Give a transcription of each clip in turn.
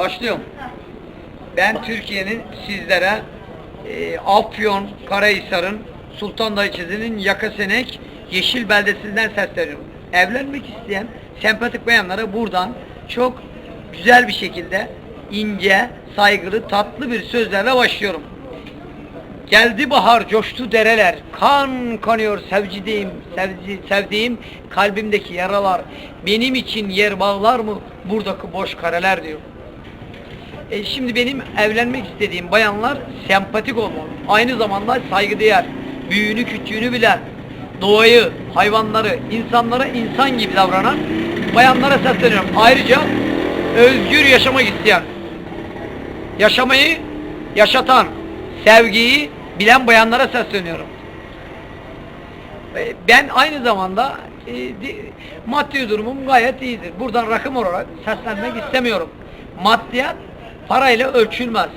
Başlıyorum. Ben Türkiye'nin sizlere e, Afyon, Karahisar'ın Sultan Dayıçızı'nın Yakasenek Yeşil Beldesi'nden sesleniyorum. Evlenmek isteyen sempatik bayanlara buradan çok güzel bir şekilde ince, saygılı, tatlı bir sözlerle başlıyorum. Geldi bahar, coştu dereler, kan kanıyor sevdiğim, sevdi, sevdiğim kalbimdeki yaralar. Benim için yer bağlar mı buradaki boş kareler diyor. E şimdi benim evlenmek istediğim bayanlar sempatik olmalı. Aynı zamanda saygıdeğer, büyüğünü küçüğünü bilen, doğayı, hayvanları, insanlara insan gibi davranan bayanlara sesleniyorum. Ayrıca özgür yaşamak isteyen, yaşamayı yaşatan, sevgiyi bilen bayanlara sesleniyorum. E, Ben aynı zamanda e, di- maddi durumum gayet iyidir. Buradan rakım olarak seslenmek istemiyorum. Maddiyat parayla ölçülmez.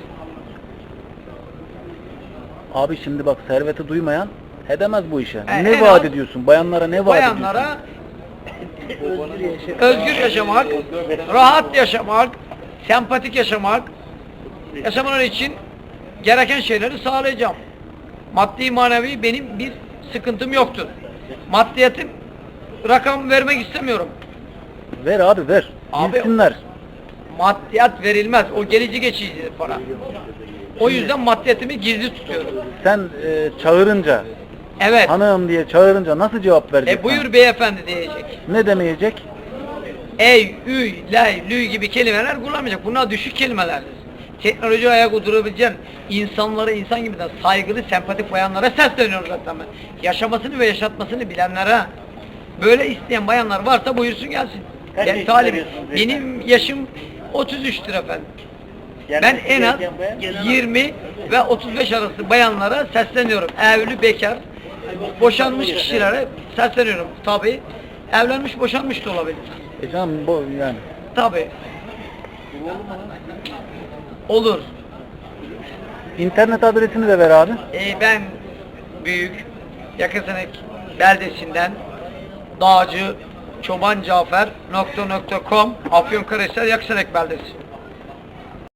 Abi şimdi bak serveti duymayan edemez bu işe. E, ne en vaat az- ediyorsun? Bayanlara ne vaat Bayanlara ediyorsun? özgür yaşamak, rahat yaşamak, sempatik yaşamak, yaşamaları için gereken şeyleri sağlayacağım. Maddi manevi benim bir sıkıntım yoktur. Maddiyatın rakam vermek istemiyorum. Ver abi ver. Abi- Bilsinler. Maddiyat verilmez. O gelici geçici para. O yüzden maddiyatımı gizli tutuyorum. Sen e, çağırınca, Evet. hanım diye çağırınca nasıl cevap verecek? E buyur beyefendi diyecek. Ne demeyecek? Ey, üy, lay, lüy gibi kelimeler kullanmayacak. Bunlar düşük kelimelerdir. Teknoloji ayak uydurabileceğin insanlara insan gibi de saygılı, sempatik bayanlara sesleniyorum zaten ben. Yaşamasını ve yaşatmasını bilenlere. Böyle isteyen bayanlar varsa buyursun gelsin. Kaç Ben yaşında talibim. arıyorsunuz beyefendi? Benim yaşım 33'tür efendim. Yani ben en az erken bayan, genel 20 ve 35 arası bayanlara sesleniyorum. Evli, bekar, boşanmış kişilere sesleniyorum. Tabi evlenmiş, boşanmış da olabilir. E canım bu yani. Tabi. Olur. İnternet adresini de ver abi. Ee, ben büyük Yakasınek beldesinden dağcı çoban cafer nokta nokta com Afyonkarahisar Yakasınek beldesi.